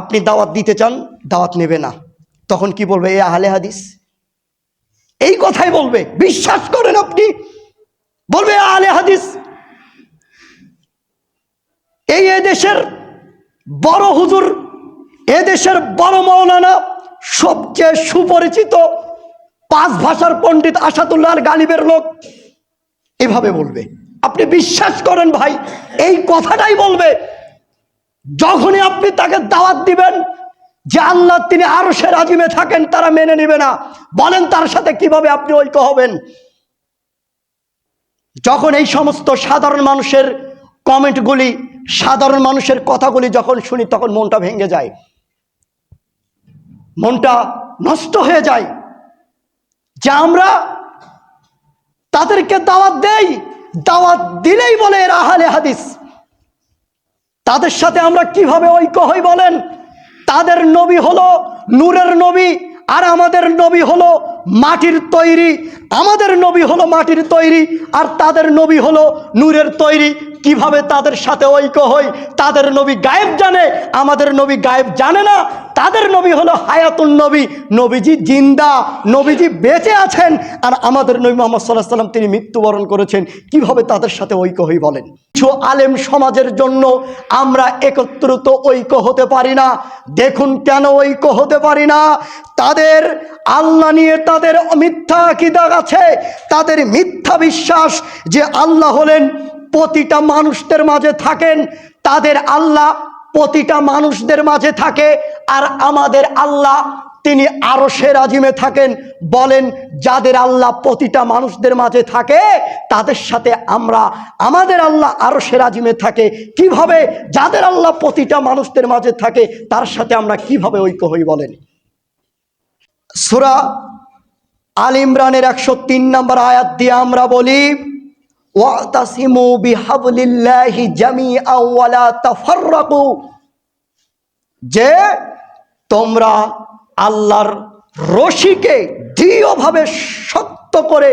আপনি দাওয়াত দিতে চান, দাওয়াত নেবে না। তখন কি বলবে, এ আহলে হাদিস? এই কথাই বলবে। বিশ্বাস করেন আপনি। বলবে, এ আহলে হাদিস। এই এদেশের বড় হুজুর, এদেশের বড় মৌলানা, সবচেয়ে সুপরিচিত পাঁচ ভাষার পণ্ডিত আসাদুল্লাহ গালিবের লোক, এভাবে বলবে। আপনি বিশ্বাস করেন ভাই, এই কথাটাই বলবে। যখনই আপনি তাকে দাওয়াত দিবেন যে আল্লাহ তিনি আরও সে রাজিমে থাকেন, তারা মেনে নিবে না। বলেন তার সাথে কীভাবে আপনি ঐক্য হবেন? যখন এই সমস্ত সাধারণ মানুষের কমেন্টগুলি, সাধারণ মানুষের কথাগুলি যখন শুনি, তখন মনটা ভেঙে যায়। মনটা নষ্ট হয়ে যায়। যে আমরা তাদেরকে দাওয়াত দেই, দাওয়াত দিলেই বলে এরা আহলে হাদিস। তাদের সাথে আমরা কীভাবে ঐক্য হই বলেন? তাদের নবী হলো নূরের নবী, আর আমাদের নবী হলো মাটির তৈরি। আমাদের নবী হলো মাটির তৈরি, আর তাদের নবী হলো নূরের তৈরি। কীভাবে তাদের সাথে ঐক্য হই? তাদের নবী গায়েব জানে, আমাদের নবী গায়েব জানে না। তাদের নবী হলো হায়াতুন নবী। নবীজি জিন্দা, নবীজি বেঁচে আছেন। আর আমাদের নবী মোহাম্মদ সাল্লাহ সাল্লাম তিনি মৃত্যুবরণ করেছেন। কীভাবে তাদের সাথে ঐক্য হই বলেন? কিছু আলেম সমাজের জন্য আমরা একত্রিত ঐক্য হতে পারি না। দেখুন কেন ঐক্য হতে পারি না? তাদের আল্লাহ নিয়ে তাদের মিথ্যা আকিদা আছে। তাদের মিথ্যা বিশ্বাস যে আল্লাহ হলেন প্রতিটা মানুষদের মাঝে থাকেন, তাদের আল্লাহ প্রতিটা মানুষদের মাঝে থাকে আর আমাদের আল্লাহ তিনি আরও সে রাজিমে থাকেন। বলেন, যাদের আল্লাহ প্রতিটা মানুষদের মাঝে থাকে, তাদের সাথে আমরা, আমাদের আল্লাহ আরও সে রাজিমে থাকে। কীভাবে? যাদের আল্লাহ প্রতিটা মানুষদের মাঝে থাকে, তার সাথে আমরা কীভাবে ঐক্য হই বলেন? সুরা আল ইমরানের একশো তিন নম্বর আয়াত দিয়ে আমরা বলি ওয়াতাসিমু বিহাবলিল্লাহি জামিআ ওয়ালা তাফাররাকু। যে তোমরা আল্লাহর রশিকে দৃঢ়ভাবে শক্ত করে,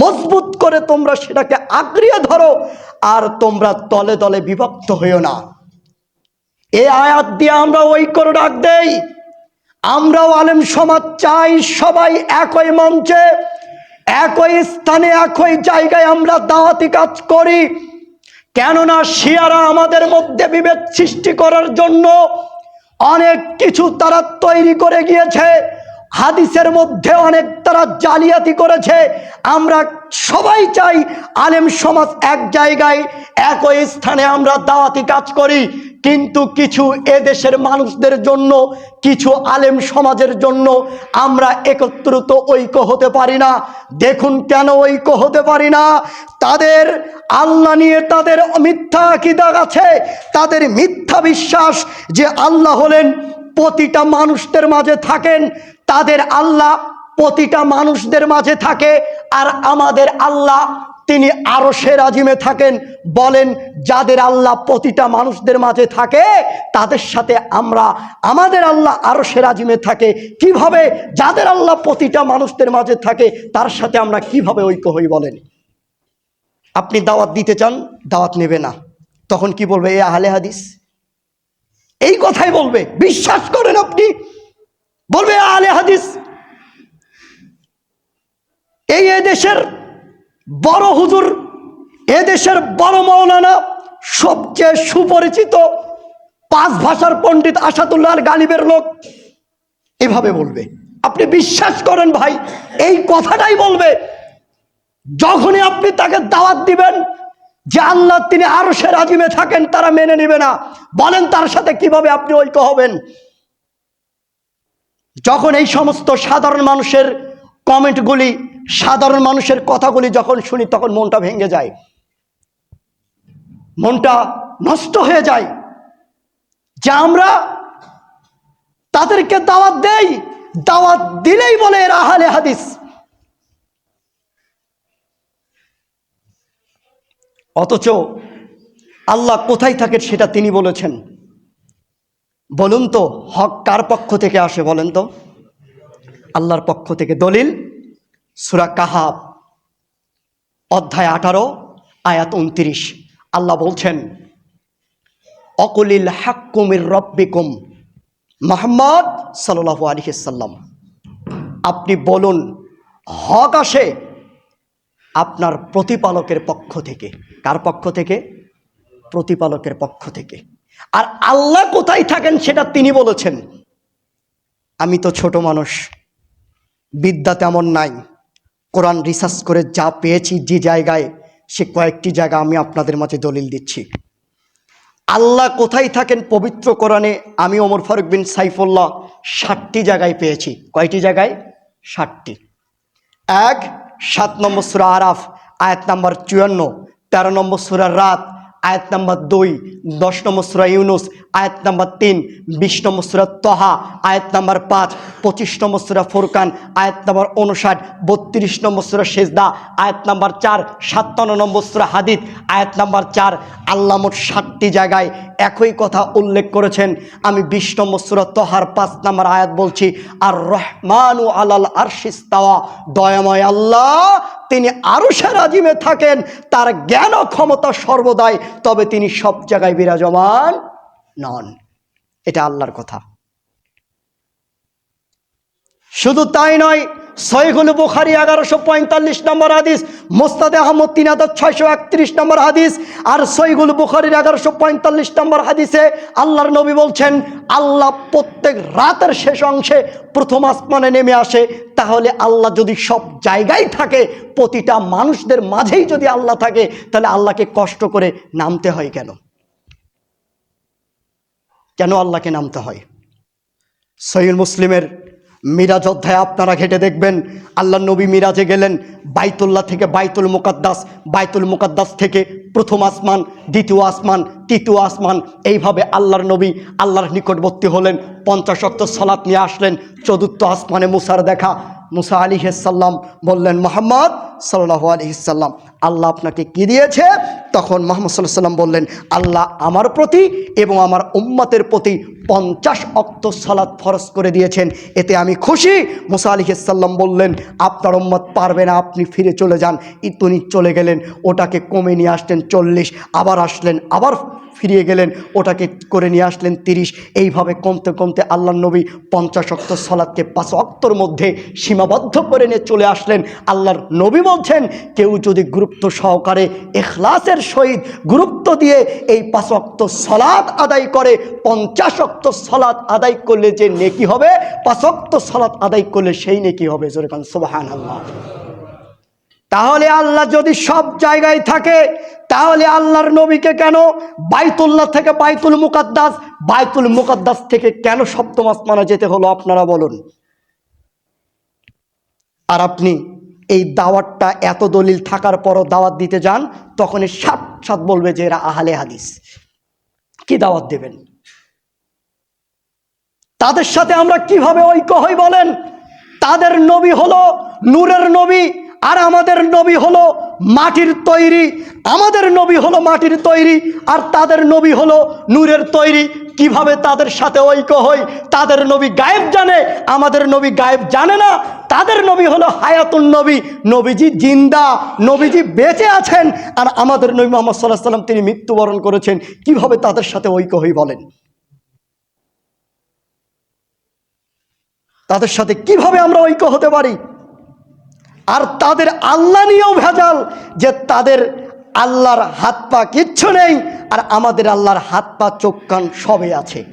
মজবুত করে তোমরা সেটাকে আঁকড়িয়ে ধরো আর তোমরা দলে দলে বিভক্ত হইও না। এ আয়াত দিয়ে আমরা ঐক্যর ডাক দেই। আমরাও আলেম সমাজ চাই সবাই একই মঞ্চে একই স্থানে, একই জায়গায় আমরা দাওয়াতি কাজ করি। কেননা শিয়ারা আমাদের মধ্যে বিভেদ সৃষ্টি করার জন্য অনেক কিছু তারা তৈরি করে গিয়েছে। হাদিসের মধ্যে অনেক তারা জালিয়াতি করেছে। আমরা সবাই চাই আলেম সমাজ এক জায়গায়, একই স্থানে আমরা দাওয়াতি কাজ করি। কিন্তু কিছু এদেশের মানুষদের জন্য, কিছু আলেম সমাজের জন্য আমরা একত্রিত ঐক্য হতে পারি না। দেখুন কেন ঐক্য হতে পারি না? তাদের আল্লাহ নিয়ে তাদের মিথ্যা আকিদা আছে। তাদের মিথ্যা বিশ্বাস যে আল্লাহ হলেন প্রতিটা মানুষদের মাঝে থাকেন, তাদের আল্লাহ প্রতিটা মানুষদের মাঝে থাকে। আর আমাদের আল্লাহ, তিনি আরও সে রাজিমে থাকেন। বলেন, যাদের আল্লাহ প্রতিটা মানুষদের মাঝে থাকে, তাদের সাথে আমরা, আমাদের আল্লাহ আরও সে রাজিমে থাকে। কীভাবে? যাদের আল্লাহ প্রতিটা মানুষদের মাঝে থাকে, তার সাথে আমরা কীভাবে ঐক্য হই বলেন। আপনি দাওয়াত দিতে চান, দাওয়াত নেবে না। তখন কি বলবে, এ আহলে হাদিস এই কথাই বলবে। বিশ্বাস করেন আপনি। বলবে আহলে হাদিস এই এদেশের বড় হুজুর এদেশের বড় মৌলানা, সবচেয়ে সুপরিচিত পাঁচ ভাষার পণ্ডিত আসাদুল্লাহ গালিবের লোক এভাবে বলবে। আপনি বিশ্বাস করেন ভাই, এই কথাটাই বলবে। যখনই আপনি তাকে দাওয়াত দিবেন যে আল্লাহ তিনি আরও সে রাজিমে থাকেন, তারা মেনে নেবে না। বলেন তার সাথে কীভাবে আপনি ঐক্য হবেন। যখন এই সমস্ত সাধারণ মানুষের কমেন্টগুলি সাধারণ মানুষের কথাগুলি যখন শুনি, তখন মনটা ভেঙে যায়। মনটা নষ্ট হয়ে যায়। যা আমরা তাদেরকে দাওয়াত দেই, দাওয়াত দিলেই বলে এরা আহলে হাদিস। অথচ আল্লাহ কোথায় থাকে সেটা তিনি বলেছেন। বলুন তো, হক কার পক্ষ থেকে আসে বলেন তো? আল্লাহর পক্ষ থেকে দলিল? সুরা কাহাব, অধ্যায় আঠারো, আয়াত উনত্রিশ। আল্লাহ বলছেন, অকুলিল হাক্কুমির রব্বিকুম মোহাম্মদ সাল্লাল্লাহু আলাইহি সাল্লাম। আপনি বলুন, হক আসে আপনার প্রতিপালকের পক্ষ থেকে। কার পক্ষ থেকে? প্রতিপালকের পক্ষ থেকে। আর আল্লাহ কোথায় থাকেন সেটা তিনি বলেছেন। আমি তো ছোট মানুষ, বিদ্যা তেমন নাই। কোরআন রিসার্চ করে যা পেয়েছি যে জায়গায়, সে কয়েকটি জায়গা আমি আপনাদের মাঝে দলিল দিচ্ছি। আল্লাহ কোথায় থাকেন পবিত্র কোরআনে? আমি ওমর ফারুক বিন সাইফুল্লাহ ষাটটি জায়গায় পেয়েছি। কয়টি জায়গায়? ষাটটি। এক, সাত নম্বর সুরা আরাফ, আয়াত নম্বর চুয়ান্ন, তেরো নম্বর সুরার রাত আয়াত নাম্বার দুই, দশ নম্বর সুরা ইউনুস, আয়াত নাম্বার তিন, বিশ নম্বর সুরা তহা, আয়াত নাম্বার পাঁচ, পঁচিশ নম্বর সুরা ফুরকান, আয়াত নাম্বার উনষাট বত্রিশ নম্বর সুরা সেজদা, আয়াত নাম্বার চার, সাতান্ন নম্বর সুরা হাদিদ, আয়াত নাম্বার চার, আল্লাহ মোট ষাটটি জায়গায় একই কথা উল্লেখ করেছেন। আমি বিশ নম্বর সুরা তহার পাঁচ নম্বর আয়াত বলছি, আর রহমান রহমানু আলাল আরশিস্তাওয়া দয়াময় আল্লাহ তিনি আরও রাজিমে থাকেন, তার জ্ঞান ও ক্ষমতা সর্বদাই, তবে তিনি সব জায়গায় বিরাজমান নন। এটা আল্লাহর কথা। শুধু তাই নয় সৈগুল বুখারি এগারোশো পঁয়তাল্লিশ নম্বর হাদিস, মোস্তাদে আহমদ তিন হাজার ছয়শো একত্রিশ নম্বর হাদিস, আর সৈগুল বুখারির এগারোশো পঁয়তাল্লিশ নম্বর হাদিসে আল্লাহর নবী বলছেন, আল্লাহ প্রত্যেক রাতের শেষ অংশে প্রথম আসমানে নেমে আসে। তাহলে আল্লাহ যদি সব জায়গায় থাকে, প্রতিটা মানুষদের মাঝেই যদি আল্লাহ থাকে, তাহলে আল্লাহকে কষ্ট করে নামতে হয় কেন? কেন আল্লাহকে নামতে হয়? সহিল মুসলিমের মিরাজ অধ্যায় আপনারা ঘেটে দেখবেন, আল্লাহ নবী মিরাজে গেলেন বাইতুল্লাহ থেকে বাইতুল মুকাদ্দাস বাইতুল মুকাদ্দাস থেকে প্রথম আসমান, দ্বিতীয় আসমান, তৃতীয় আসমান। এইভাবে আল্লাহর নবী আল্লাহর নিকটবর্তী হলেন পঞ্চাশক্ত সলাৎ নিয়ে আসলেন, চতুর্থ আসমানে মুসার দেখা। মুসা আলী সাল্লাম বললেন, মোহাম্মদ সাল্লাহ আলহিসাল্লাম আল্লাহ আপনাকে কি দিয়েছে? তখন মোহাম্মদ সাল্লাহ সাল্লাম বললেন, আল্লাহ আমার প্রতি এবং আমার উম্মতের প্রতি পঞ্চাশ অক্ত সালাদ ফরস করে দিয়েছেন। এতে আমি খুশি। মুসা আলিহাল্লাম বললেন, আপনার উম্মত পারবে না, আপনি ফিরে চলে যান। ইতুনি চলে গেলেন, ওটাকে কমে নিয়ে আসলেন চল্লিশ, আবার আসলেন, আবার ফিরিয়ে গেলেন, ওটাকে করে নিয়ে আসলেন তিরিশ। এইভাবে কমতে কমতে আল্লাহ নবী পঞ্চাশ অক্ত সলাদকে পাঁচ অক্তর মধ্যে সীমাবদ্ধ করে নিয়ে চলে আসলেন। আল্লাহর নবী বলছেন, কেউ যদি গুরুত্ব সহকারে এখলাসের সহিত গুরুত্ব দিয়ে এই পাঁচ অক্ত সলাদ আদায় করে, পঞ্চাশ অক্ত সলাদ আদায় করলে যে নেকি হবে, পাঁচ অক্ত সলাদ আদায় করলে সেই নেকি হবে। জোরেকান সোবাহান আল্লাহ তাহলে আল্লাহ যদি সব জায়গায় থাকে, তাহলে আল্লাহর নবীকে কেন বাইতুল্লাহ থেকে বাইতুল মুকাদ্দাস বাইতুল মুকাদ্দাস থেকে কেন সপ্তম আসমানে যেতে হলো আপনারা বলুন? আর আপনি এই দাওয়াতটা এত দলিল থাকার পরও দাওয়াত দিতে যান তখন সাত সাত বলবে যে এরা আহলে হাদিস। কি দাওয়াত দেবেন? তাদের সাথে আমরা কীভাবে ঐক্য হই বলেন? তাদের নবী হলো নূরের নবী আর আমাদের নবী হলো মাটির তৈরি, আমাদের নবী হলো মাটির তৈরি, আর তাদের নবী হলো নূরের তৈরি। কীভাবে তাদের সাথে ঐক্য হই তাদের নবী গায়েব জানে, আমাদের নবী গায়েব জানে না। তাদের নবী হলো হায়াতুন নবী, নবীজি জিন্দা, নবীজি বেঁচে আছেন, আর আমাদের নবী মোহাম্মদ সাল্লাহ সাল্লাম তিনি মৃত্যুবরণ করেছেন। কীভাবে তাদের সাথে ঐক্য হই বলেন? তাদের সাথে কীভাবে আমরা ঐক্য হতে পারি? আর তাদের আল্লাহ নিয়েও ভেজাল যে তাদের আল্লাহর হাত পা কিচ্ছু নেই আর আমাদের আল্লাহর হাত পা, চোখ, কান সবে আছে।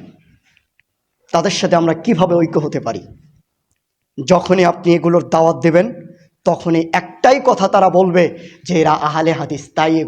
তাদের সাথে আমরা কীভাবে ঐক্য হতে পারি? যখনই আপনি এগুলোর দাওয়াত দেবেন, তখনই একটাই কথা তারা বলবে যে এরা আহালে হাদিস, তাই